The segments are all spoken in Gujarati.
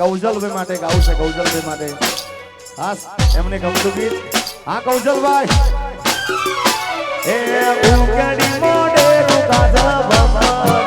કૌજલભાઈ માટે, ગાવું છે કૌજલભાઈ માટે. હા એમને ગમતું ગીત. હા કૌજલભાઈ એ ઉગડી મોડે રૂકા જવા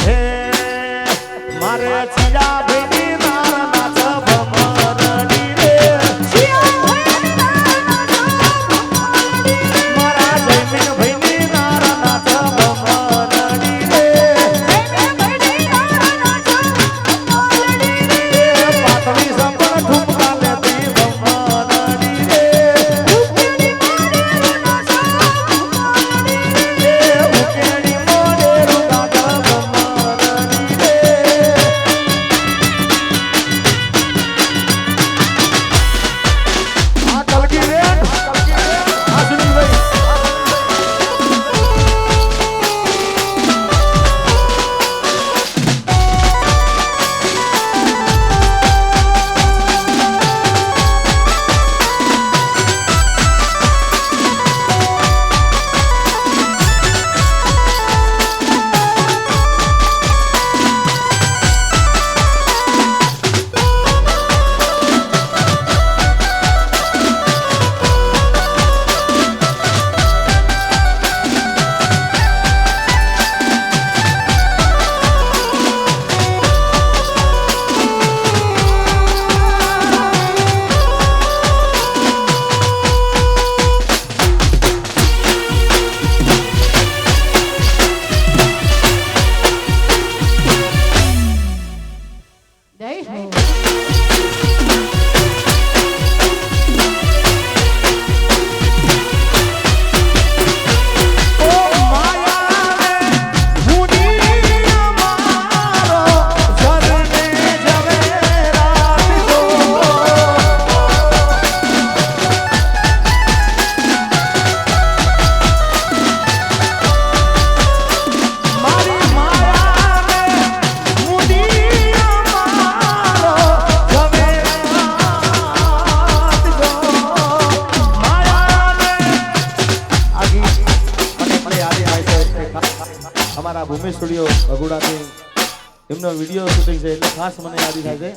હે મારે છજા અમારા ભૂમિ સ્ટુડિયો અગુડાથી એમનો વીડિયો શૂટિંગ છે એટલે ખાસ મને યાદ થાય છે.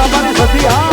બાબાની સતી હા.